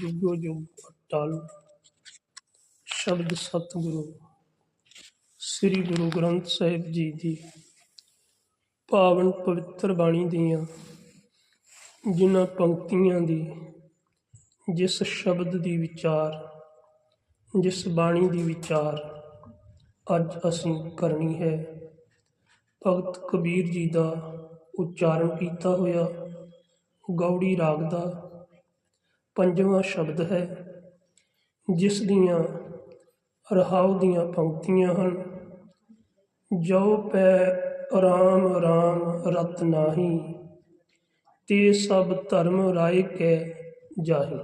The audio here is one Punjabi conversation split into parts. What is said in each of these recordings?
ਜੁਗੋ ਜੁਗ ਅਟਲ। ਸ਼ਬਦ ਸਤਿਗੁਰੂ, ਸ੍ਰੀ ਗੁਰੂ ਗ੍ਰੰਥ ਸਾਹਿਬ ਜੀ ਦੀ ਪਾਵਨ ਪਵਿੱਤਰ ਬਾਣੀ ਦੀਆਂ ਜਿਨ੍ਹਾਂ ਪੰਕਤੀਆਂ ਦੀ ਜਿਸ ਸ਼ਬਦ ਦੀ ਵਿਚਾਰ, ਜਿਸ ਬਾਣੀ ਦੀ ਵਿਚਾਰ ਅੱਜ ਅਸੀਂ ਕਰਨੀ ਹੈ, ਭਗਤ ਕਬੀਰ ਜੀ ਦਾ ਉਚਾਰਨ ਕੀਤਾ ਹੋਇਆ, ਗੌੜੀ ਰਾਗ ਦਾ ਪੰਜਵਾਂ ਸ਼ਬਦ ਹੈ, ਜਿਸ ਦੀਆਂ ਰਹਾਉ ਦੀਆਂ ਪੰਕਤੀਆਂ ਹਨ ਜੋ ਪੈ ਰਾਮ ਰਾਮ ਰਤ ਨਾਹੀ, ਤੇ ਸਭ ਧਰਮ ਰਾਏ ਕੈ ਜਾਹੀ।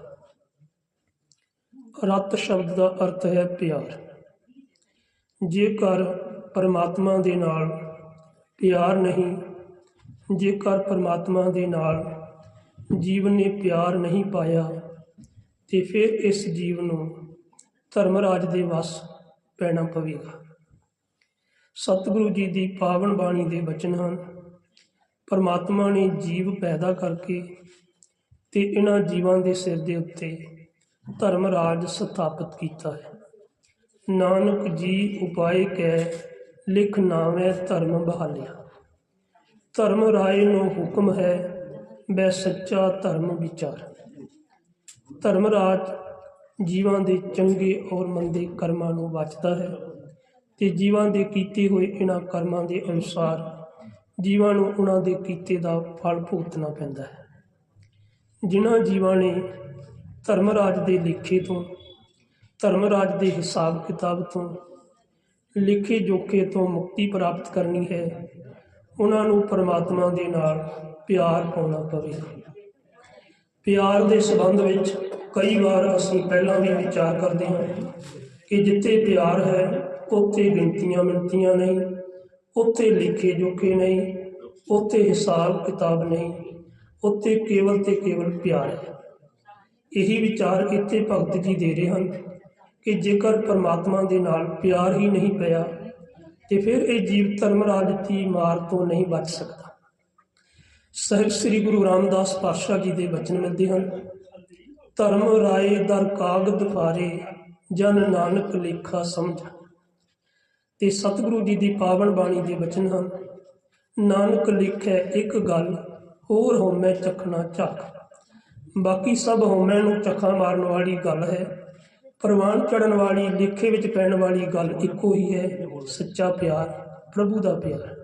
ਰਤ ਸ਼ਬਦ ਦਾ ਅਰਥ ਹੈ ਪਿਆਰ। ਜੇਕਰ ਪਰਮਾਤਮਾ ਦੇ ਨਾਲ ਪਿਆਰ ਨਹੀਂ, ਜੇਕਰ ਪਰਮਾਤਮਾ ਦੇ ਨਾਲ ਜੀਵਨ ਨੇ ਪਿਆਰ ਨਹੀਂ ਪਾਇਆ ਤੇ ਫਿਰ ਇਸ ਜੀਵ ਨੂੰ ਧਰਮ ਰਾਜ ਦੇ ਵਸ ਪੈਣਾ ਪਵੇਗਾ। ਸਤਿਗੁਰੂ ਜੀ ਦੀ ਪਾਵਨ ਬਾਣੀ ਦੇ ਬਚਨ ਹਨ, ਪਰਮਾਤਮਾ ਨੇ ਜੀਵ ਪੈਦਾ ਕਰਕੇ ਤੇ ਇਹਨਾਂ ਜੀਵਾਂ ਦੇ ਸਿਰ ਦੇ ਉੱਤੇ ਧਰਮ ਰਾਜ ਸਥਾਪਿਤ ਕੀਤਾ ਹੈ। ਨਾਨਕ ਜੀ ਉਪਾਏ ਕੈ ਲਿਖ ਨਾਵੇਂ ਧਰਮ ਬਹਾਲਿਆ। ਧਰਮ ਰਾਏ ਨੂੰ ਹੁਕਮ ਹੈ ਬੈ ਸੱਚਾ ਧਰਮ ਵਿਚਾਰ। ਧਰਮ ਰਾਜ ਜੀਵਾਂ ਦੇ ਚੰਗੇ ਔਰ ਮੰਦੇ ਕਰਮਾਂ ਨੂੰ ਬਚਦਾ ਹੈ ਤੇ ਜੀਵਾਂ ਦੇ ਕੀਤੇ ਹੋਏ ਇਹਨਾਂ ਕਰਮਾਂ ਦੇ ਅਨੁਸਾਰ ਜੀਵਾਂ ਨੂੰ ਉਹਨਾਂ ਦੇ ਕੀਤੇ ਦਾ ਫਲ ਭੁਗਤਣਾ ਪੈਂਦਾ ਹੈ। ਜਿਨ੍ਹਾਂ ਜੀਵਾਂ ਨੇ ਧਰਮ ਰਾਜ ਦੇ ਲੇਖੇ ਤੋਂ, ਧਰਮ ਰਾਜ ਦੇ ਹਿਸਾਬ ਕਿਤਾਬ ਤੋਂ, ਲਿਖੇ ਜੋਖੇ ਤੋਂ ਮੁਕਤੀ ਪ੍ਰਾਪਤ ਕਰਨੀ ਹੈ ਉਹਨਾਂ ਨੂੰ ਪਰਮਾਤਮਾ ਦੇ ਨਾਲ ਪਿਆਰ ਪਾਉਣਾ ਪਵੇ। ਪਿਆਰ ਦੇ ਸੰਬੰਧ ਵਿੱਚ ਕਈ ਵਾਰ ਅਸੀਂ ਪਹਿਲਾਂ ਵੀ ਵਿਚਾਰ ਕਰਦੇ ਹਾਂ ਕਿ ਜਿੱਥੇ ਪਿਆਰ ਹੈ, ਉੱਥੇ ਗਿਣਤੀਆਂ ਮਿਣਤੀਆਂ ਨਹੀਂ, ਉੱਥੇ ਲਿਖੇ ਜੋਖੇ ਨਹੀਂ, ਉੱਥੇ ਹਿਸਾਬ ਕਿਤਾਬ ਨਹੀਂ, ਉੱਥੇ ਕੇਵਲ ਤੇ ਕੇਵਲ ਪਿਆਰ ਹੈ। ਇਹੀ ਵਿਚਾਰ ਇੱਥੇ ਭਗਤ ਜੀ ਦੇ ਰਹੇ ਹਨ ਕਿ ਜੇਕਰ ਪਰਮਾਤਮਾ ਦੇ ਨਾਲ ਪਿਆਰ ਹੀ ਨਹੀਂ ਪਿਆ, ਤੇ ਫਿਰ ਇਹ ਜੀਵ ਧਰਮ ਰਾਜ ਦੀ ਮਾਰ ਤੋਂ ਨਹੀਂ ਬਚ ਸਕਦਾ। ਸਹਿਬ ਸ੍ਰੀ ਗੁਰੂ ਰਾਮਦਾਸ ਪਾਤਸ਼ਾਹ ਜੀ ਦੇ ਬਚਨ ਮਿਲਦੇ ਹਨ। ਧਰਮ ਰਾਏ ਦਰ ਕਾਗਦ ਫਾਰੇ ਜਨ ਨਾਨਕ ਲੇਖਾ ਸਮਝ। ਤੇ ਸਤਿਗੁਰੂ ਜੀ ਦੀ ਪਾਵਨ ਬਾਣੀ ਦੇ ਬਚਨ ਹਨ, ਨਾਨਕ ਲਿਖੈ ਇੱਕ ਗੱਲ, ਹੋਰ ਹੋਮੈ ਚਖਣਾ ਝਾਕ ਬਾਕੀ ਸਭ ਹੋਮੈ ਨੂੰ ਚਖਾ ਮਾਰਨ ਵਾਲੀ ਗੱਲ ਹੈ, ਪ੍ਰਵਾਨ ਚੜਨ ਵਾਲੀ, ਲੇਖੇ ਵਿੱਚ ਪੈਣ ਵਾਲੀ ਗੱਲ ਇੱਕੋ ਹੀ ਹੈ, ਸੱਚਾ ਪਿਆਰ, ਪ੍ਰਭੂ ਦਾ ਪਿਆਰ।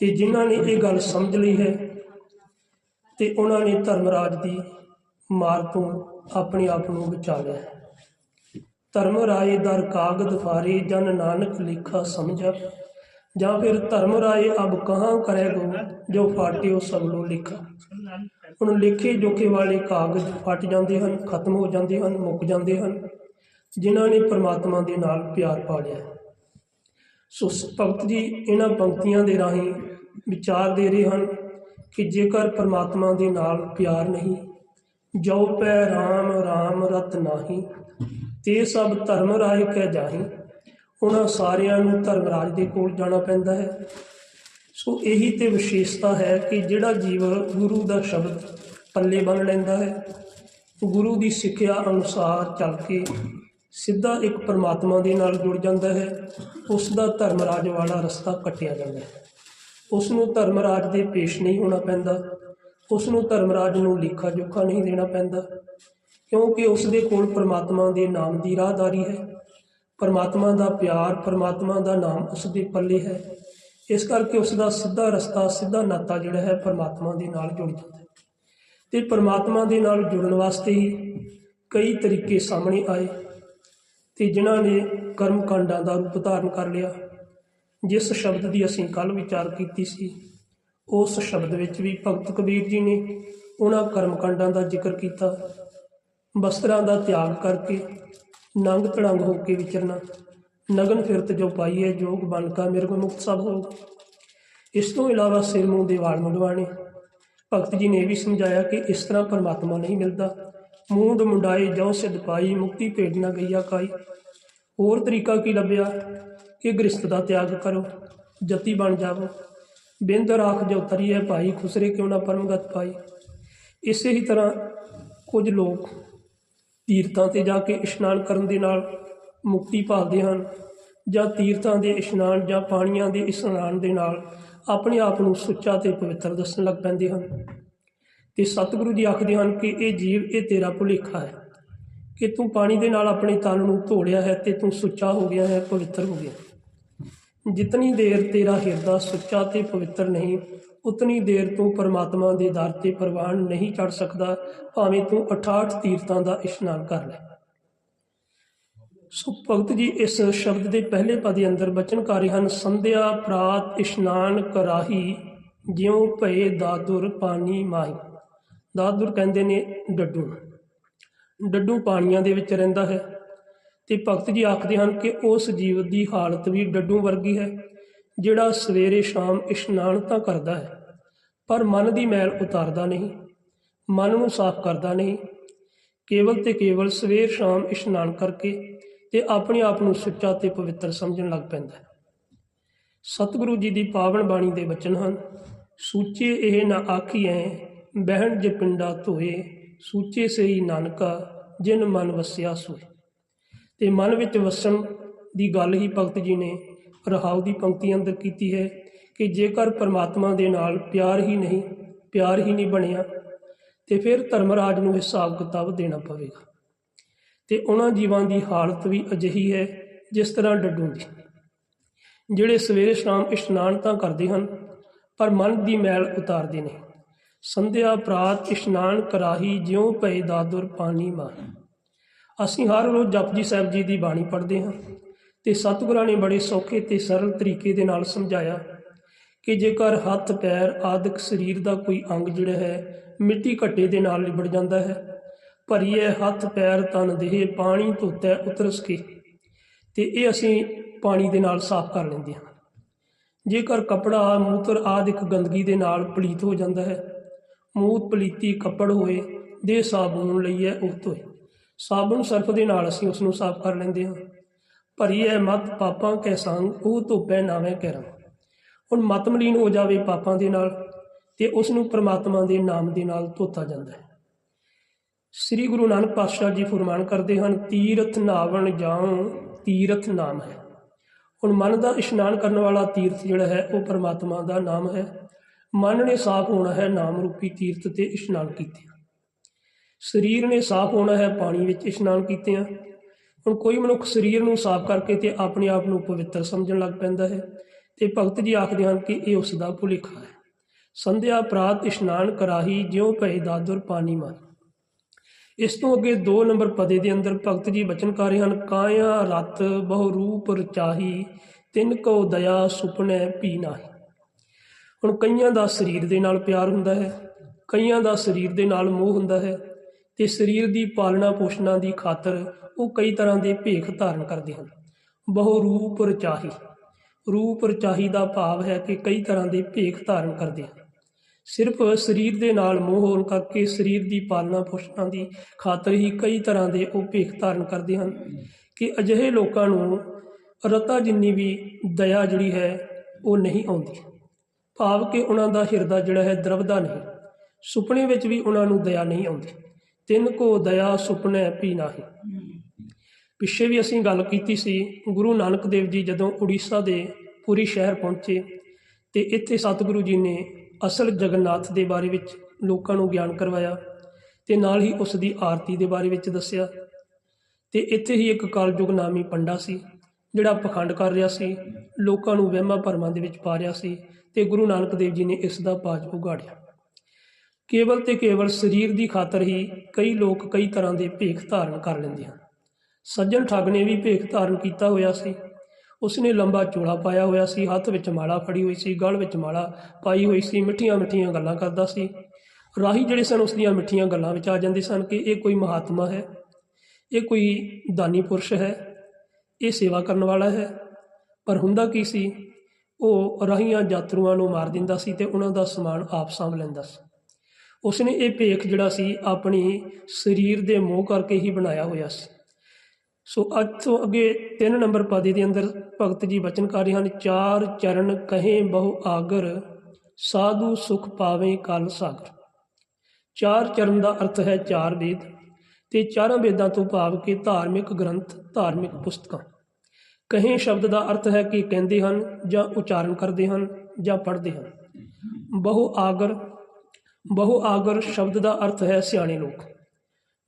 ਤੇ ਜਿਨ੍ਹਾਂ ਨੇ ਇਹ ਗੱਲ ਸਮਝ ਲਈ ਹੈ ਤੇ ਉਹਨਾਂ ਨੇ ਧਰਮ ਰਾਜ ਦੀ ਮਾਰ ਤੋਂ ਆਪਣੇ ਆਪ ਨੂੰ ਬਚਾ ਲਿਆ ਹੈ। ਧਰਮ ਰਾਏ ਦਰ ਕਾਗਦ ਫਾਰੇ, ਜਨ ਨਾਨਕ ਲਿਖਾ ਸਮਝਾ। ਜਾਂ ਫਿਰ ਧਰਮ ਰਾਏ ਅਬ ਕਹਾਂ ਕਰੇਗੋ ਜੋ ਫਾਟਿਓ ਸਭ ਨੂੰ ਲਿਖਾ। ਹੁਣ ਲਿਖੇ ਜੋਖੇ ਵਾਲੇ ਕਾਗਜ਼ ਫਟ ਜਾਂਦੇ ਹਨ, ਖਤਮ ਹੋ ਜਾਂਦੇ ਹਨ, ਮੁੱਕ ਜਾਂਦੇ ਹਨ, ਜਿਨ੍ਹਾਂ ਨੇ ਪ੍ਰਮਾਤਮਾ ਦੇ ਨਾਲ ਪਿਆਰ ਪਾ ਲਿਆ ਹੈ। ਸੋ, ਭਗਤ ਜੀ, ਇਹਨਾਂ ਪੰਕਤੀਆਂ ਦੇ ਰਾਹੀਂ ਵਿਚਾਰ ਦੇ ਰਹੇ ਹਨ ਕਿ ਜੇਕਰ ਪਰਮਾਤਮਾ ਦੇ ਨਾਲ ਪਿਆਰ ਨਹੀਂ ਜੋ ਪੈ RAM RAM ਰਤ ਨਾਹੀ, ਤੇ ਸਭ ਧਰਮ ਰਾਏ ਕਹਿ ਜਾਹੀ, ਉਹਨਾਂ ਸਾਰਿਆਂ ਨੂੰ ਧਰਮ ਰਾਜ ਦੇ ਕੋਲ ਜਾਣਾ ਪੈਂਦਾ ਹੈ। ਸੋ ਇਹੀ ਤੇ ਵਿਸ਼ੇਸ਼ਤਾ ਹੈ ਕਿ ਜਿਹੜਾ ਜੀਵ ਗੁਰੂ ਦਾ ਸ਼ਬਦ ਪੱਲੇ ਬੰਨ ਲੈਂਦਾ ਹੈ, ਗੁਰੂ ਦੀ ਸਿੱਖਿਆ ਅਨੁਸਾਰ ਚੱਲ ਕੇ ਸਿੱਧਾ ਇੱਕ ਪਰਮਾਤਮਾ ਦੇ ਨਾਲ ਜੁੜ ਜਾਂਦਾ ਹੈ ਉਸ ਦਾ ਧਰਮ ਰਾਜ ਵਾਲਾ ਰਸਤਾ ਕੱਟਿਆ ਜਾਂਦਾ ਹੈ। ਉਸ ਨੂੰ ਧਰਮ ਰਾਜ ਦੇ ਪੇਸ਼ ਨਹੀਂ ਹੋਣਾ ਪੈਂਦਾ। ਉਸ ਨੂੰ ਧਰਮ ਰਾਜ ਨੂੰ ਲਿਖਾ ਜੋਖਾ ਨਹੀਂ ਦੇਣਾ ਪੈਂਦਾ, ਕਿਉਂਕਿ ਉਸ ਦੇ ਕੋਲ ਪਰਮਾਤਮਾ ਦੇ ਨਾਮ ਦੀ ਰਾਹਦਾਰੀ ਹੈ। ਪਰਮਾਤਮਾ ਦਾ ਪਿਆਰ, ਪਰਮਾਤਮਾ ਦਾ ਨਾਮ ਉਸ ਦੇ ਪੱਲੇ ਹੈ। ਇਸ ਕਰਕੇ ਉਸ ਦਾ ਸਿੱਧਾ ਰਸਤਾ, ਸਿੱਧਾ ਨਾਤਾ ਜਿਹੜਾ ਹੈ ਪਰਮਾਤਮਾ ਦੇ ਨਾਲ ਜੁੜ ਜਾਂਦਾ ਹੈ। ਤੇ ਪਰਮਾਤਮਾ ਦੇ ਨਾਲ ਜੁੜਨ ਵਾਸਤੇ ਹੀ ਕਈ ਤਰੀਕੇ ਸਾਹਮਣੇ ਆਏ ਤੇ ਜਿਨ੍ਹਾਂ ਨੇ ਕਰਮ ਕਾਂਡਾਂ ਦਾ ਰੂਪ ਧਾਰਨ ਕਰ ਲਿਆ। ਜਿਸ ਸ਼ਬਦ ਦੀ ਅਸੀਂ ਕੱਲ ਵਿਚਾਰ ਕੀਤੀ ਸੀ, ਉਸ ਸ਼ਬਦ ਵਿੱਚ ਵੀ ਭਗਤ ਕਬੀਰ ਜੀ ਨੇ ਉਹਨਾਂ ਕਰਮ ਕਾਂਡਾਂ ਦਾ ਜ਼ਿਕਰ ਕੀਤਾ। ਬਸਤਰਾਂ ਦਾ ਤਿਆਗ ਕਰਕੇ ਨੰਗ ਤੜੰਗ ਹੋ ਕੇ ਵਿਚਰਨਾ, ਨਗਨ ਫਿਰਤ ਜੋ ਪਾਈਏ ਜੋਗ ਬਨ ਕਾ ਮਿਰਗ ਮੁਕਤ ਸਭ ਹੋਗਾ ਇਸ ਤੋਂ ਇਲਾਵਾ ਸਿਰ ਮੂੰਹ ਦੇ ਵਾਲ ਮੁੰਡਵਾਣੇ ਭਗਤ ਜੀ ਨੇ ਇਹ ਵੀ ਸਮਝਾਇਆ ਕਿ ਇਸ ਤਰ੍ਹਾਂ ਪਰਮਾਤਮਾ ਨਹੀਂ ਮਿਲਦਾ। ਮੂੰਡ ਮੁੰਡਾਏ ਜੋ ਸਿਧ ਪਾਈ, ਮੁਕਤੀ ਭੇਜ ਨਾ ਗਈਆ ਕਾਈ। ਹੋਰ ਤਰੀਕਾ ਕੀ ਲੱਭਿਆ? ਕਿ ਗ੍ਰਸਤ ਦਾ ਤਿਆਗ ਕਰੋ ਜਤੀ ਬਣ ਜਾਵੋ। ਬਿੰਦ ਰਾਖ ਜੋ ਤਰੀਏ ਭਾਈ, ਖੁਸਰੇ ਕਿਉਂ ਨਾ ਪਰਮਗਤ ਪਾਈ। ਇਸੇ ਹੀ ਤਰ੍ਹਾਂ ਕੁਝ ਲੋਕ ਤੀਰਥਾਂ ਤੇ ਜਾ ਕੇ ਇਸ਼ਨਾਨ ਕਰਨ ਦੇ ਨਾਲ ਮੁਕਤੀ ਭਾਲਦੇ ਹਨ, ਜਾਂ ਤੀਰਥਾਂ ਦੇ ਇਸ਼ਨਾਨ ਜਾਂ ਪਾਣੀਆਂ ਦੇ ਇਸ਼ਨਾਨ ਦੇ ਨਾਲ ਆਪਣੇ ਆਪ ਨੂੰ ਸੁੱਚਾ ਤੇ ਪਵਿੱਤਰ ਦੱਸਣ ਲੱਗ ਪੈਂਦੇ ਹਨ। ਤੇ ਸਤਿਗੁਰੂ ਜੀ ਆਖਦੇ ਹਨ ਕਿ ਇਹ ਜੀਵ, ਇਹ ਤੇਰਾ ਭੁਲੇਖਾ ਹੈ। ਕਿ ਤੂੰ ਪਾਣੀ ਦੇ ਨਾਲ ਆਪਣੇ ਤਨ ਨੂੰ ਧੋੜਿਆ ਹੈ ਤੇ ਤੂੰ ਸੁੱਚਾ ਹੋ ਗਿਆ ਹੈ, ਪਵਿੱਤਰ ਹੋ ਗਿਆ ਜਿਤਨੀ ਦੇਰ ਤੇਰਾ ਹਿਰਦਾ ਸੁੱਚਾ ਤੇ ਪਵਿੱਤਰ ਨਹੀਂ, ਉਤਨੀ ਦੇਰ ਤੂੰ ਪਰਮਾਤਮਾ ਦੇ ਦਰ ਤੇ ਪ੍ਰਵਾਨ ਨਹੀਂ ਚੜ ਸਕਦਾ, ਭਾਵੇਂ ਤੂੰ 68 ਤੀਰਥਾਂ ਦਾ ਇਸ਼ਨਾਨ ਕਰ ਲੈ। ਸੋ ਭਗਤ ਜੀ, ਇਸ ਸ਼ਬਦ ਦੇ ਪਹਿਲੇ ਪਦ ਦੇ ਅੰਦਰ ਬਚਨ ਹਨ, ਸੰਧਿਆ ਪ੍ਰਾਤ ਇਸ਼ਨਾਨ ਕਰਾਹੀ, ਜਿਉ ਭਏ ਦਾਦੁਰ ਪਾਣੀ ਮਾਹੀ। ਦਾਦੁਰ ਕਹਿੰਦੇ ਨੇ ਡੱਡੂ। ਡੱਡੂ ਪਾਣੀਆਂ ਦੇ ਵਿੱਚ ਰਹਿੰਦਾ ਹੈ। ਤੇ ਭਗਤ ਜੀ ਆਖਦੇ ਹਨ ਕਿ ਉਸ ਜੀਵ ਦੀ ਹਾਲਤ ਵੀ ਡੱਡੂ ਵਰਗੀ ਹੈ, ਜਿਹੜਾ ਸਵੇਰੇ ਸ਼ਾਮ ਇਸ਼ਨਾਨ ਤਾਂ ਕਰਦਾ ਹੈ, ਪਰ ਮਨ ਦੀ ਮੈਲ ਉਤਾਰਦਾ ਨਹੀਂ, ਮਨ ਨੂੰ ਸਾਫ਼ ਕਰਦਾ ਨਹੀਂ। ਕੇਵਲ ਤੇ ਕੇਵਲ ਸਵੇਰ ਸ਼ਾਮ ਇਸ਼ਨਾਨ ਕਰਕੇ ਤੇ ਆਪਣੇ ਆਪ ਨੂੰ ਸੁੱਚਾ ਤੇ ਪਵਿੱਤਰ ਸਮਝਣ ਲੱਗ ਪੈਂਦਾ ਹੈ। ਸਤਿਗੁਰੂ ਜੀ ਦੀ ਪਾਵਨ ਬਾਣੀ ਦੇ ਵਚਨ ਹਨ, ਸੂਚੇ ਇਹ ਨਾ ਆਖੀਐ, ਬਹਿਣ ਜੇ ਪਿੰਡਾ ਧੋਏ, ਸੂਚੇ ਸਈ ਨਾਨਕਾ, ਜਿਨ ਮਨ ਵਸਿਆ ਸੋਏ। ਤੇ ਮਨ ਵਿੱਚ ਵਸਣ ਦੀ ਗੱਲ ਹੀ ਭਗਤ ਜੀ ਨੇ ਰਹਾਉ ਦੀ ਪੰਕਤੀ ਅੰਦਰ ਕੀਤੀ ਹੈ ਕਿ ਜੇਕਰ ਪਰਮਾਤਮਾ ਦੇ ਨਾਲ ਪਿਆਰ ਹੀ ਨਹੀਂ, ਪਿਆਰ ਹੀ ਨਹੀਂ ਬਣਿਆ, ਤੇ ਫਿਰ ਧਰਮਰਾਜ ਨੂੰ ਹਿਸਾਬ ਕਿਤਾਬ ਦੇਣਾ ਪਵੇਗਾ। ਤੇ ਉਹਨਾਂ ਜੀਵਾਂ ਦੀ ਹਾਲਤ ਵੀ ਅਜਿਹੀ ਹੈ ਜਿਸ ਤਰ੍ਹਾਂ ਡੱਡੂ ਦੀ। ਜਿਹੜੇ ਸਵੇਰੇ ਸ਼ਾਮ ਇਸ਼ਨਾਨ ਤਾਂ ਕਰਦੇ ਹਨ, ਪਰ ਮਨ ਦੀ ਮੈਲ ਉਤਾਰਦੇ ਨੇ ਸੰਧਿਆ ਪ੍ਰਾਤ ਇਸ਼ਨਾਨ ਕਰਾਹੀ ਜਿਉ ਪਏ ਦਾਦੁਰ ਪਾਣੀ ਮਾਹੀ। ਅਸੀਂ ਹਰ ਰੋਜ਼ ਜਪਜੀ ਸਾਹਿਬ ਜੀ ਦੀ ਬਾਣੀ ਪੜ੍ਹਦੇ ਹਾਂ ਤੇ ਸਤਿਗੁਰਾਂ ਨੇ ਬੜੇ ਸੌਖੇ ਤੇ ਸਰਲ ਤਰੀਕੇ ਦੇ ਨਾਲ ਸਮਝਾਇਆ ਕਿ ਜੇਕਰ ਹੱਥ, ਪੈਰ, ਆਦਿਕ ਸਰੀਰ ਦਾ ਕੋਈ ਅੰਗ ਜਿਹੜਾ ਹੈ, ਮਿੱਟੀ ਘੱਟੇ ਦੇ ਨਾਲ ਲਿਬੜ ਜਾਂਦਾ ਹੈ, ਭਰੀਏ ਹੱਥ, ਪੈਰ, ਤਨ, ਦੇਹ, ਪਾਣੀ, ਧੋਤੈ, ਉਤਰਸ ਕੇ ਤੇ ਇਹ ਅਸੀਂ ਪਾਣੀ ਦੇ ਨਾਲ ਸਾਫ਼ ਕਰ ਲੈਂਦੇ ਹਾਂ। ਜੇਕਰ ਕਪੜਾ, ਮੂਤਰ ਆਦਿਕ ਗੰਦਗੀ ਦੇ ਨਾਲ ਪਲੀਤ ਹੋ ਜਾਂਦਾ ਹੈ ਮੂਤ ਪਲੀਤੀ ਕੱਪੜ ਹੋਏ ਦੇ ਸਾਬੂਨ ਲਈਏ ਉਹ ਧੋਏ ਸਾਬਣ ਸਰਫ ਦੇ ਨਾਲ ਅਸੀਂ ਉਸ ਨੂੰ ਸਾਫ਼ ਕਰ ਲੈਂਦੇ ਹਾਂ। ਭਰੀ ਹੈ ਮਤ ਪਾਪਾਂ ਕੈ ਸੰਗ, ਉਹ ਧੋਪੈ ਨਾਵੇਂ ਕਰਾਂ ਹੁਣ ਮਤ ਮਲੀਨ ਹੋ ਜਾਵੇ ਪਾਪਾਂ ਦੇ ਨਾਲ, ਤੇ ਉਸ ਨੂੰ ਪ੍ਰਮਾਤਮਾ ਦੇ ਨਾਮ ਦੇ ਨਾਲ ਧੋਤਾ ਜਾਂਦਾ ਹੈ। ਸ੍ਰੀ ਗੁਰੂ ਨਾਨਕ ਪਾਤਸ਼ਾਹ ਜੀ ਫਰਮਾਨ ਕਰਦੇ ਹਨ, ਤੀਰਥ ਨਾਵਣ ਜਾਉ, ਤੀਰਥ ਨਾਮ ਹੈ। ਹੁਣ ਮਨ ਦਾ ਇਸ਼ਨਾਨ ਕਰਨ ਵਾਲਾ ਤੀਰਥ ਜਿਹੜਾ ਹੈ, ਉਹ ਪ੍ਰਮਾਤਮਾ ਦਾ ਨਾਮ ਹੈ। ਮਨ ਨੇ ਸਾਫ਼ ਹੋਣਾ ਹੈ ਨਾਮ ਰੂਪੀ ਤੀਰਥ ਤੇ ਇਸ਼ਨਾਨ ਕੀਤੇ। ਸਰੀਰ ਨੇ ਸਾਫ਼ ਹੋਣਾ ਹੈ, ਪਾਣੀ ਵਿੱਚ ਇਸ਼ਨਾਨ ਕੀਤੇ ਹੁਣ ਕੋਈ ਮਨੁੱਖ ਸਰੀਰ ਨੂੰ ਸਾਫ਼ ਕਰਕੇ ਤੇ ਆਪਣੇ ਆਪ ਨੂੰ ਪਵਿੱਤਰ ਸਮਝਣ ਲੱਗ ਪੈਂਦਾ ਹੈ ਤੇ ਭਗਤ ਜੀ ਆਖਦੇ ਹਨ ਕਿ ਇਹ ਉਸ ਦਾ ਭੁਲੇਖਾ ਹੈ। ਸੰਧਿਆ ਪ੍ਰਾਤ ਇਸ਼ਨਾਨ ਕਰਾਹੀ, ਜਿਉ ਭਏ ਦਾਦੁਰ ਪਾਣੀ ਮਾਰ। ਇਸ ਤੋਂ ਅੱਗੇ 2 ਨੰਬਰ ਪਦੇ ਦੇ ਅੰਦਰ ਭਗਤ ਜੀ ਬਚਨ ਕਰ ਰਹੇ ਹਨ, ਕਾਇਆ ਰਤ ਬਹੁ ਰੂਪ ਰਚਾਹੀ, ਤਿੰਨ ਕੋ ਦਇਆ ਸੁਪਨੇ ਪੀ ਨਾਹੀ। ਹੁਣ ਕਈਆਂ ਦਾ ਸਰੀਰ ਦੇ ਨਾਲ ਪਿਆਰ ਹੁੰਦਾ ਹੈ, ਕਈਆਂ ਦਾ ਸਰੀਰ ਦੇ ਨਾਲ ਮੋਹ ਹੁੰਦਾ ਹੈ ਤੇ ਸਰੀਰ ਦੀ ਪਾਲਣਾ ਪੋਸ਼ਣਾ ਦੀ ਖਾਤਰ ਉਹ ਕਈ ਤਰ੍ਹਾਂ ਦੇ ਭੇਖ ਧਾਰਨ ਕਰਦੇ ਹਨ। ਬਹੁ ਰੂਪ ਰਚਾਹੀ। ਰੂਪ ਰਚਾਹੀ ਦਾ ਭਾਵ ਹੈ ਕਿ ਕਈ ਤਰ੍ਹਾਂ ਦੇ ਭੇਖ ਧਾਰਨ ਕਰਦੇ ਹਨ। ਸਿਰਫ ਸਰੀਰ ਦੇ ਨਾਲ ਮੋਹ ਹੋਣ ਕਰਕੇ ਸਰੀਰ ਦੀ ਪਾਲਣਾ ਪੋਸ਼ਣਾ ਦੀ ਖਾਤਰ ਹੀ ਕਈ ਤਰ੍ਹਾਂ ਦੇ ਉਹ ਭੇਖ ਧਾਰਨ ਕਰਦੇ ਹਨ ਕਿ ਅਜਿਹੇ ਲੋਕਾਂ ਨੂੰ ਰਤਾ ਜਿੰਨੀ ਵੀ ਦਇਆ ਜਿਹੜੀ ਹੈ ਉਹ ਨਹੀਂ ਆਉਂਦੀ। ਭਾਵ ਕਿ ਉਹਨਾਂ ਦਾ ਹਿਰਦਾ ਜਿਹੜਾ ਹੈ ਦਰਵਦਾ ਨਹੀਂ। ਸੁਪਨੇ ਵਿੱਚ ਵੀ ਉਹਨਾਂ ਨੂੰ ਦਇਆ ਨਹੀਂ ਆਉਂਦੀ। ਤਿੰਨ ਕੋ ਦਇਆ ਸੁਪਨੇ ਪੀ ਨਾਹੀ। ਪਿੱਛੇ ਵੀ ਅਸੀਂ ਗੱਲ ਕੀਤੀ ਸੀ, ਗੁਰੂ ਨਾਨਕ ਦੇਵ ਜੀ ਜਦੋਂ ਉੜੀਸਾ ਦੇ ਪੂਰੀ ਸ਼ਹਿਰ ਪਹੁੰਚੇ ਤੇ ਇੱਥੇ ਸਤਿਗੁਰੂ ਜੀ ਨੇ ਅਸਲ ਜਗਨਨਾਥ ਦੇ ਬਾਰੇ ਵਿੱਚ ਲੋਕਾਂ ਨੂੰ ਗਿਆਨ ਕਰਵਾਇਆ ਤੇ ਨਾਲ ਹੀ ਉਸ ਦੀ ਆਰਤੀ ਦੇ ਬਾਰੇ ਵਿੱਚ ਦੱਸਿਆ ਤੇ ਇੱਥੇ ਹੀ ਇੱਕ ਕਲਯੁਗ ਨਾਮੀ ਪੰਡਾ ਸੀ, ਜਿਹੜਾ ਪਖੰਡ ਕਰ ਰਿਹਾ ਸੀ, ਲੋਕਾਂ ਨੂੰ ਵਹਿਮਾਂ ਭਰਮਾਂ ਦੇ ਵਿੱਚ ਪਾ ਰਿਹਾ ਸੀ ਤੇ ਗੁਰੂ ਨਾਨਕ ਦੇਵ ਜੀ ਨੇ ਇਸ ਦਾ ਬਾਜ ਉਗਾੜਿਆ ਕੇਵਲ ਤੇ ਕੇਵਲ ਸਰੀਰ ਦੀ ਖਾਤਰ ਹੀ ਕਈ ਲੋਕ ਕਈ ਤਰ੍ਹਾਂ ਦੇ ਭੇਖ ਧਾਰਨ ਕਰ ਲੈਂਦੇ ਹਨ। ਸੱਜਣ ਠੱਗ ਨੇ ਵੀ ਭੇਖ ਧਾਰਨ ਕੀਤਾ ਹੋਇਆ ਸੀ। ਉਸਨੇ ਲੰਬਾ ਚੋਲਾ ਪਾਇਆ ਹੋਇਆ ਸੀ, ਹੱਥ ਵਿੱਚ ਮਾਲਾ ਫੜੀ ਹੋਈ ਸੀ, ਗਲ ਵਿੱਚ ਮਾਲਾ ਪਾਈ ਹੋਈ ਸੀ, ਮਿੱਠੀਆਂ ਮਿੱਠੀਆਂ ਗੱਲਾਂ ਕਰਦਾ ਸੀ। ਰਾਹੀ ਜਿਹੜੇ ਸਨ ਉਸ ਦੀਆਂ ਮਿੱਠੀਆਂ ਗੱਲਾਂ ਵਿੱਚ ਆ ਜਾਂਦੇ ਸਨ ਕਿ ਇਹ ਕੋਈ ਮਹਾਤਮਾ ਹੈ? ਇਹ ਕੋਈ ਦਾਨੀ ਪੁਰਸ਼ ਹੈ? ਇਹ ਸੇਵਾ ਕਰਨ ਵਾਲਾ ਹੈ? ਪਰ ਹੁੰਦਾ ਕੀ ਸੀ? ਉਹ ਰਾਹੀਆਂ ਯਾਤਰੂਆਂ ਨੂੰ ਮਾਰ ਦਿੰਦਾ ਸੀ ਤੇ ਉਹਨਾਂ ਦਾ ਸਮਾਨ ਆਪ ਸਾਂਭ ਲੈਂਦਾ ਸੀ। ਉਸਨੇ ਇਹ ਭੇਖ ਜਿਹੜਾ ਸੀ ਆਪਣੀ ਸਰੀਰ ਦੇ ਮੋਹ ਕਰਕੇ ਹੀ ਬਣਾਇਆ ਹੋਇਆ ਸੀ। ਸੋ ਅੱਜ ਤੋਂ ਅੱਗੇ 3 ਨੰਬਰ ਪਾਦੇ ਦੇ ਅੰਦਰ ਭਗਤ ਜੀ ਬਚਨ ਕਰ ਰਹੇ ਹਨ, ਚਾਰ ਚਰਨ ਕਹੇ ਬਹੁ ਆਗਰ, ਸਾਧੂ ਸੁਖ ਪਾਵੇਂ ਕਲ ਸਾਗਰ। ਚਾਰ ਚਰਨ ਦਾ ਅਰਥ ਹੈ ਚਾਰ ਵੇਦ, ਤੇ ਚਾਰਾਂ ਵੇਦਾਂ ਤੋਂ ਭਾਵ ਕਿ ਧਾਰਮਿਕ ਗ੍ਰੰਥ, ਧਾਰਮਿਕ ਪੁਸਤਕਾਂ। ਕਹੇ ਸ਼ਬਦ ਦਾ ਅਰਥ ਹੈ ਕਿ ਕਹਿੰਦੇ ਹਨ ਜਾਂ ਉਚਾਰਨ ਕਰਦੇ ਹਨ ਜਾਂ ਪੜ੍ਹਦੇ ਹਨ। ਬਹੁ ਆਗਰ ਬਹੁ ਆਗਰ ਸ਼ਬਦ ਦਾ ਅਰਥ ਹੈ ਸਿਆਣੇ ਲੋਕ।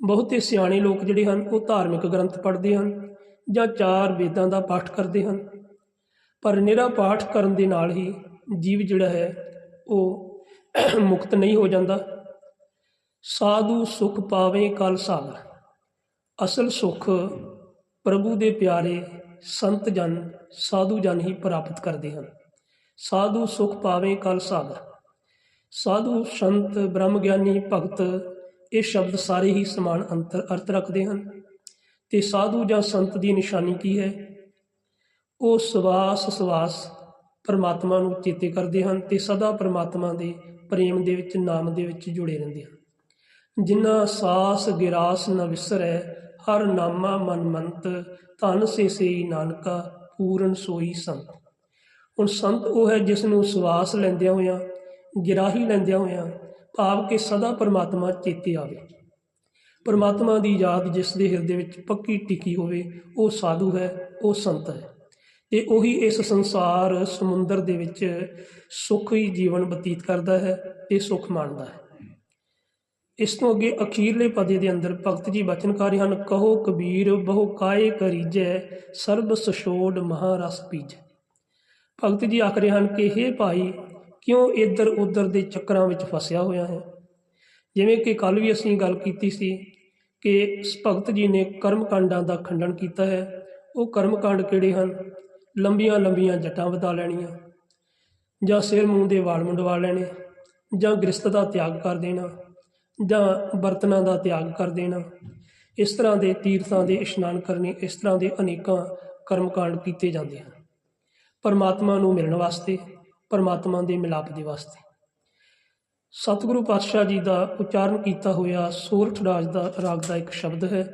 ਬਹੁਤੇ ਸਿਆਣੇ ਲੋਕ ਜਿਹੜੇ ਹਨ, ਉਹ ਧਾਰਮਿਕ ਗ੍ਰੰਥ ਪੜ੍ਹਦੇ ਹਨ ਜਾਂ ਚਾਰ ਵੇਦਾਂ ਦਾ ਪਾਠ ਕਰਦੇ ਹਨ। ਪਰ ਨਿਰਾ ਪਾਠ ਕਰਨ ਦੇ ਨਾਲ ਹੀ ਜੀਵ ਜਿਹੜਾ ਹੈ, ਉਹ ਮੁਕਤ ਨਹੀਂ ਹੋ ਜਾਂਦਾ। ਸਾਧੂ ਸੁਖ ਪਾਵੇਂ ਕਲ ਸਾਗਰ। ਅਸਲ ਸੁਖ ਪ੍ਰਭੂ ਦੇ ਪਿਆਰੇ ਸੰਤ ਜਨ, ਸਾਧੂ ਜਨ ਹੀ ਪ੍ਰਾਪਤ ਕਰਦੇ ਹਨ। ਸਾਧੂ ਸੁਖ ਪਾਵੇਂ ਕਲ ਸਾਗਰ। ਸਾਧੂ, ਸੰਤ ਬ੍ਰਹਮ ਗਿਆਨੀ ਭਗਤ, ਇਹ ਸ਼ਬਦ ਸਾਰੇ ਹੀ ਸਮਾਨ ਅੰਤਰ ਅਰਥ ਰੱਖਦੇ ਹਨ। ਤੇ ਸਾਧੂ ਜਾਂ ਸੰਤ ਦੀ ਨਿਸ਼ਾਨੀ ਕੀ ਹੈ? ਉਹ ਸਵਾਸ ਸਵਾਸ ਪਰਮਾਤਮਾ ਨੂੰ ਚੇਤੇ ਕਰਦੇ ਹਨ ਤੇ ਸਦਾ ਪਰਮਾਤਮਾ ਦੇ ਪ੍ਰੇਮ ਦੇ ਵਿੱਚ, ਨਾਮ ਦੇ ਵਿੱਚ ਜੁੜੇ ਰਹਿੰਦੇ ਹਨ। ਜਿਨ੍ਹਾਂ ਸਾਸ ਗਿਰਾਸ ਨ ਵਿਸਰੈ, ਹਰ ਨਾਮਾ ਮਨ ਮੰਤ, ਧਨ ਸੇ ਸੇਈ ਨਾਨਕਾ, ਪੂਰਨ ਸੋਈ ਸੰਤ। ਹੁਣ ਸੰਤ ਉਹ ਹੈ ਜਿਸ ਨੂੰ ਸਵਾਸ ਲੈਂਦਿਆਂ ਹੋਇਆਂ ਗਿਰਾਹੀ ਲੈਂਦਿਆਂ ਹੋਇਆਂ ਭਾਵ ਕਿ ਸਦਾ ਪਰਮਾਤਮਾ ਚੇਤੇ ਆਵੇ। ਪਰਮਾਤਮਾ ਦੀ ਯਾਦ ਜਿਸ ਦੇ ਹਿਰਦੇ ਵਿੱਚ ਪੱਕੀ ਟਿਕੀ ਹੋਵੇ, ਉਹ ਸਾਧੂ ਹੈ, ਉਹ ਸੰਤ ਹੈ। ਤੇ ਉਹੀ ਇਸ ਸੰਸਾਰ ਸਮੁੰਦਰ ਦੇ ਵਿੱਚ ਸੁਖੀ ਜੀਵਨ ਬਤੀਤ ਕਰਦਾ ਹੈ ਤੇ ਸੁਖ ਮਾਣਦਾ ਹੈ। ਇਸ ਤੋਂ ਅੱਗੇ ਅਖੀਰਲੇ ਪਦੇ ਦੇ ਅੰਦਰ ਭਗਤ ਜੀ ਬਚਨਕਾਰੀ ਹਨ, ਕਹੋ ਕਬੀਰ, ਬਹੁ ਕਾਏ ਕਰੀਜੈ, ਸਰਬ ਸਛੋੜ ਮਹਾਰਸ ਪੀਜੈ। ਭਗਤ ਜੀ ਆਖ ਰਹੇ ਹਨ ਕਿ हे ਭਾਈ ਕਿਉਂ ਇੱਧਰ ਉੱਧਰ ਦੇ ਚੱਕਰਾਂ ਵਿੱਚ ਫਸਿਆ ਹੋਇਆ ਹੈ? ਜਿਵੇਂ ਕਿ ਕੱਲ ਵੀ ਅਸੀਂ ਗੱਲ ਕੀਤੀ ਸੀ ਕਿ ਭਗਤ ਜੀ ਨੇ ਕਰਮ ਕਾਂਡਾਂ ਦਾ ਖੰਡਨ ਕੀਤਾ ਹੈ। ਉਹ ਕਰਮ ਕਾਂਡ ਕਿਹੜੇ ਹਨ? ਲੰਬੀਆਂ ਲੰਬੀਆਂ ਜਟਾਂ ਵਧਾ ਲੈਣੀਆਂ, ਜਾਂ ਸਿਰ ਮੂੰਹ ਦੇ ਵਾਲ ਮੁੰਡਵਾ ਲੈਣੇ, ਜਾਂ ਗ੍ਰਸਤ ਦਾ ਤਿਆਗ ਕਰ ਦੇਣਾ, ਜਾਂ ਬਰਤਨਾਂ ਦਾ ਤਿਆਗ ਕਰ ਦੇਣਾ। ਇਸ ਤਰ੍ਹਾਂ ਦੇ ਤੀਰਥਾਂ ਦੇ ਇਸ਼ਨਾਨ ਕਰਨੇ, ਇਸ ਤਰ੍ਹਾਂ ਦੇ ਅਨੇਕਾਂ ਕਰਮਕਾਂਡ ਕੀਤੇ ਜਾਂਦੇ ਹਨ। ਪਰਮਾਤਮਾ ਨੂੰ ਮਿਲਣ ਵਾਸਤੇ ਪਰਮਾਤਮਾ ਦੇ ਮਿਲਾਪ ਦੇ ਵਾਸਤੇ। ਸਤਿਗੁਰੂ ਪਾਤਸ਼ਾਹ ਜੀ ਦਾ ਉਚਾਰਨ ਕੀਤਾ ਹੋਇਆ ਸੂਰਠ ਰਾਜ ਦਾ ਰਾਗ ਦਾ ਇੱਕ ਸ਼ਬਦ ਹੈ,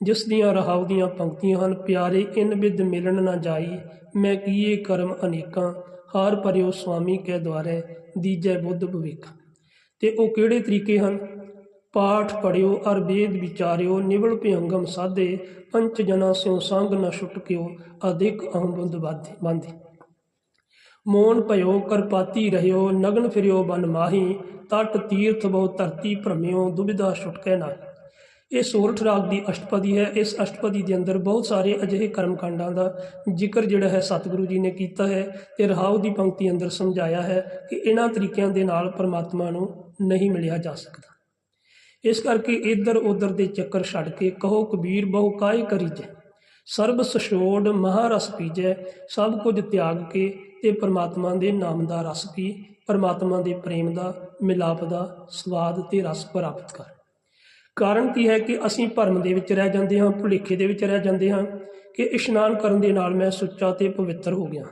ਜਿਸ ਦੀਆਂ ਰਹਾਉ ਦੀਆਂ ਪੰਕਤੀਆਂ ਹਨ, ਪਿਆਰੇ, ਇਨ ਬਿਦ ਮਿਲਣ ਨਾ ਜਾਈ, ਮੈਂ ਕੀਏ ਕਰਮ ਅਨੇਕਾਂ, ਹਾਰ ਪਰਿਓ ਸੁਆਮੀ ਕੈ ਦੁਆਰੇ, ਦੀਜੈ ਬੁੱਧ ਭਵਿੱਖ। ਤੇ ਉਹ ਕਿਹੜੇ ਤਰੀਕੇ ਹਨ? ਪਾਠ ਪੜਿਓ ਅਰ ਵੇਦ ਵਿਚਾਰਿਓ, ਨਿਵਲ ਭਿਅੰਗਮ ਸਾਧੇ, ਪੰਚ ਜਨਾ ਸਿਉ ਸੰਗ ਨ ਛੁਟਕਿਓ ਅਧਿਕ ਅਹੰਬੁੰਦ ਬਾਧੇ ਬਾਂਧੇ। ਮੋਨ ਭਇਓ ਕਰਪਾਤੀ ਰਹਿਓ, ਨਗਨ ਫਿਰਿਓ ਬਨ ਮਾਹੀ, ਤਟ ਤੀਰਥ ਬਹੁ ਧਰਤੀ ਭ੍ਰਮਿਓ, ਦੁਬਿਧਾ ਛੁਟਕੈ ਨਾ ਇਹ ਸੋਰਠ ਰਾਗ ਦੀ ਅਸ਼ਟਪਦੀ ਹੈ। ਇਸ ਅਸ਼ਟਪਦੀ ਦੇ ਅੰਦਰ ਬਹੁਤ ਸਾਰੇ ਅਜਿਹੇ ਕਰਮਕਾਂਡਾਂ ਦਾ ਜ਼ਿਕਰ ਜਿਹੜਾ ਹੈ ਸਤਿਗੁਰੂ ਜੀ ਨੇ ਕੀਤਾ ਹੈ ਤੇ ਰਹਾਉ ਦੀ ਪੰਕਤੀ ਅੰਦਰ ਸਮਝਾਇਆ ਹੈ ਕਿ ਇਹਨਾਂ ਤਰੀਕਿਆਂ ਦੇ ਨਾਲ ਪਰਮਾਤਮਾ ਨੂੰ ਨਹੀਂ ਮਿਲਿਆ ਜਾ ਸਕਦਾ। ਇਸ ਕਰਕੇ ਇੱਧਰ ਉੱਧਰ ਦੇ ਚੱਕਰ ਛੱਡ ਕੇ ਕਹੋ ਕਬੀਰ ਬਹੁ ਕਾਇ ਕਰੀਜੈ? ਸਰਬ ਸਛੋੜ ਮਹਾਰਸ ਪੀਜੈ, ਸਭ ਕੁਝ ਤਿਆਗ ਕੇ ਤੇ ਪਰਮਾਤਮਾ ਦੇ ਨਾਮ ਦਾ ਰਸ ਪੀ, ਪਰਮਾਤਮਾ ਦੇ ਪ੍ਰੇਮ ਦਾ, ਮਿਲਾਪ ਦਾ ਸਵਾਦ ਤੇ ਰਸ ਪ੍ਰਾਪਤ ਕਰ। ਕਾਰਨ ਕੀ ਹੈ ਕਿ ਅਸੀਂ ਭਰਮ ਦੇ ਵਿੱਚ ਰਹਿ ਜਾਂਦੇ ਹਾਂ, ਭੁਲੇਖੇ ਦੇ ਵਿੱਚ ਰਹਿ ਜਾਂਦੇ ਹਾਂ ਕਿ ਇਸ਼ਨਾਨ ਕਰਨ ਦੇ ਨਾਲ ਮੈਂ ਸੁੱਚਾ ਤੇ ਪਵਿੱਤਰ ਹੋ ਗਿਆ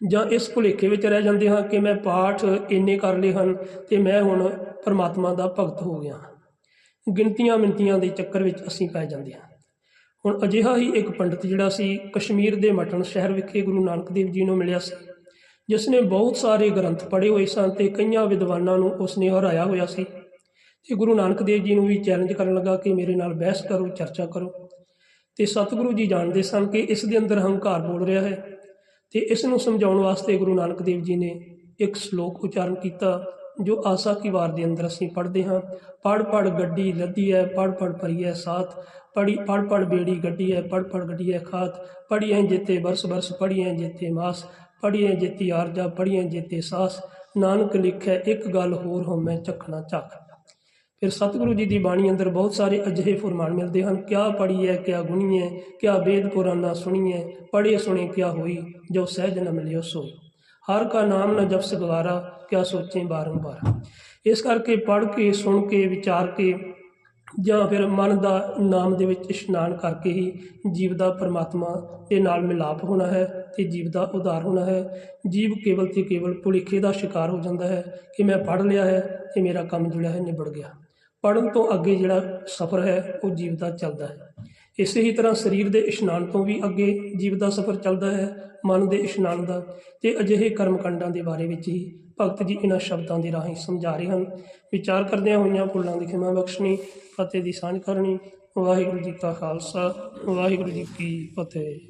ਜਾਂ ਇਸ ਭੁਲੇਖੇ ਵਿੱਚ ਰਹਿ ਜਾਂਦੇ ਹਾਂ ਕਿ ਮੈਂ ਪਾਠ ਇੰਨੇ ਕਰ ਲਏ ਹਨ ਤੇ ਮੈਂ ਹੁਣ ਪਰਮਾਤਮਾ ਦਾ ਭਗਤ ਹੋ ਗਿਆ ਗਿਣਤੀਆਂ ਮਿੰਤੀਆਂ ਦੇ ਚੱਕਰ ਵਿੱਚ ਅਸੀਂ ਪੈ ਜਾਂਦੇ ਹਾਂ। ਹੁਣ ਅਜਿਹਾ ਹੀ ਇੱਕ ਪੰਡਤ ਜਿਹੜਾ ਸੀ, ਕਸ਼ਮੀਰ ਦੇ ਮਟਨ ਸ਼ਹਿਰ ਵਿਖੇ ਗੁਰੂ ਨਾਨਕ ਦੇਵ ਜੀ ਨੂੰ ਮਿਲਿਆ ਸੀ ਜਿਸ ਨੇ ਬਹੁਤ ਸਾਰੇ ਗ੍ਰੰਥ ਪੜ੍ਹੇ ਹੋਏ ਸਨ ਤੇ ਕਈਆਂ ਵਿਦਵਾਨਾਂ ਨੂੰ ਉਸ ਨੇ ਹਰਾਇਆ ਹੋਇਆ ਸੀ ਤੇ ਗੁਰੂ ਨਾਨਕ ਦੇਵ ਜੀ ਨੂੰ ਵੀ ਚੈਲੰਜ ਕਰਨ ਲੱਗਾ ਕਿ ਮੇਰੇ ਨਾਲ ਬਹਿਸ ਕਰੋ, ਚਰਚਾ ਕਰੋ। ਤੇ ਸਤਿਗੁਰੂ ਜੀ ਜਾਣਦੇ ਸਨ ਕਿ ਇਸ ਦੇ ਅੰਦਰ ਹੰਕਾਰ ਬੋਲ ਰਿਹਾ ਹੈ ਤੇ ਇਸ ਨੂੰ ਸਮਝਾਉਣ ਵਾਸਤੇ ਗੁਰੂ ਨਾਨਕ ਦੇਵ ਜੀ ਨੇ ਇੱਕ ਸ਼ਲੋਕ ਉਚਾਰਨ ਕੀਤਾ। ਜੋ ਆਸਾ ਕੀ ਵਾਰ ਦੇ ਅੰਦਰ ਅਸੀਂ ਪੜ੍ਹਦੇ ਹਾਂ। ਪੜ ਪੜ ਗੱਡੀ ਲੱਦੀ ਹੈ ਪੜ ਪੜ ਭਰੀਐ ਸਾਥ। ਪੜੀ ਪੜ ਪੜ ਬੇੜੀ ਗੱਡੀ ਹੈ ਪੜ ਪੜ ਗੱਡੀ ਹੈ ਖਾਤ ਪੜੀਐ ਜੇਤੇ ਬਰਸ ਬਰਸ ਪੜੀਐ ਜਿੱਤੇ ਮਾਸ। ਪੜੀਐ ਜਿੱਤੀ ਆਰਜਾ ਪੜੀਐ ਜਿੱਤੇ ਸਾਸ। ਨਾਨਕ ਲਿਖੈ, ਇੱਕ ਗੱਲ ਹੋਰ ਹੋ ਮੈਂ ਚੱਖਣਾ ਚੱਖ ਫਿਰ ਸਤਿਗੁਰੂ ਜੀ ਦੀ ਬਾਣੀ ਅੰਦਰ ਬਹੁਤ ਸਾਰੇ ਅਜਿਹੇ ਫਰਮਾਨ ਮਿਲਦੇ ਹਨ। ਕਿਆ ਪੜੀਐ ਕਿਆ ਗੁਣੀਐ, ਕਿਆ ਵੇਦ ਪੁਰਾਨਾ ਸੁਣੀਐ, ਪੜ੍ਹੇ ਸੁਣੇ ਕਿਆ ਹੋਈ, ਜੋ ਸਹਿਜ ਨ ਮਿਲਿਓ ਸੋਈ। ਹਰ ਕਾ ਨਾਮ ਨ ਜਪਸ ਗਵਾਰਾ ਕਿਆ ਸੋਚੇ ਬਾਰੰਬਾਰ। ਇਸ ਕਰਕੇ ਪੜ੍ਹ ਕੇ, ਸੁਣ ਕੇ, ਵਿਚਾਰ ਕੇ ਜਾਂ ਫਿਰ ਮਨ ਦਾ ਨਾਮ ਦੇ ਵਿੱਚ ਇਸ਼ਨਾਨ ਕਰਕੇ ਹੀ ਜੀਵ ਦਾ ਪਰਮਾਤਮਾ ਦੇ ਨਾਲ ਮਿਲਾਪ ਹੋਣਾ ਹੈ ਤੇ ਜੀਵ ਦਾ ਉਧਾਰ ਹੋਣਾ ਹੈ। ਜੀਵ ਕੇਵਲ ਤੇ ਕੇਵਲ ਭੁਲੇਖੇ ਦਾ ਸ਼ਿਕਾਰ ਹੋ ਜਾਂਦਾ ਹੈ ਕਿ ਮੈਂ ਪੜ੍ਹ ਲਿਆ ਹੈ ਤੇ ਮੇਰਾ ਕੰਮ ਜਿਹੜਾ ਹੈ, ਨਿਬੜ ਗਿਆ। ਪੜਨ ਤੋਂ ਅੱਗੇ ਜਿਹੜਾ ਸਫ਼ਰ ਹੈ, ਉਹ ਜੀਵ ਦਾ ਚੱਲਦਾ ਹੈ। ਇਸੇ ਹੀ ਤਰ੍ਹਾਂ ਸਰੀਰ ਦੇ ਇਸ਼ਨਾਨ ਤੋਂ ਵੀ ਅੱਗੇ ਜੀਵ ਦਾ ਸਫ਼ਰ ਚੱਲਦਾ ਹੈ, ਮਨ ਦੇ ਇਸ਼ਨਾਨ ਦਾ ਤੇ ਅਜਿਹੇ ਕਰਮਕਾਂਡਾਂ ਦੇ ਬਾਰੇ ਵਿੱਚ ਹੀ ਭਗਤ ਜੀ ਇਹਨਾਂ ਸ਼ਬਦਾਂ ਦੇ ਰਾਹੀਂ ਸਮਝਾ ਰਹੇ ਹਨ। ਵਿਚਾਰ ਕਰਦਿਆਂ ਹੋਈਆਂ ਭੁੱਲਾਂ ਦੀ ਖਿਮਾ ਬਖਸ਼ਣੀ, ਫਤਿਹ ਦੀ ਸਾਂਝ ਕਰਨੀ। ਵਾਹਿਗੁਰੂ ਜੀ ਕਾ ਖਾਲਸਾ, ਵਾਹਿਗੁਰੂ ਜੀ ਕੀ ਫਤਿਹ।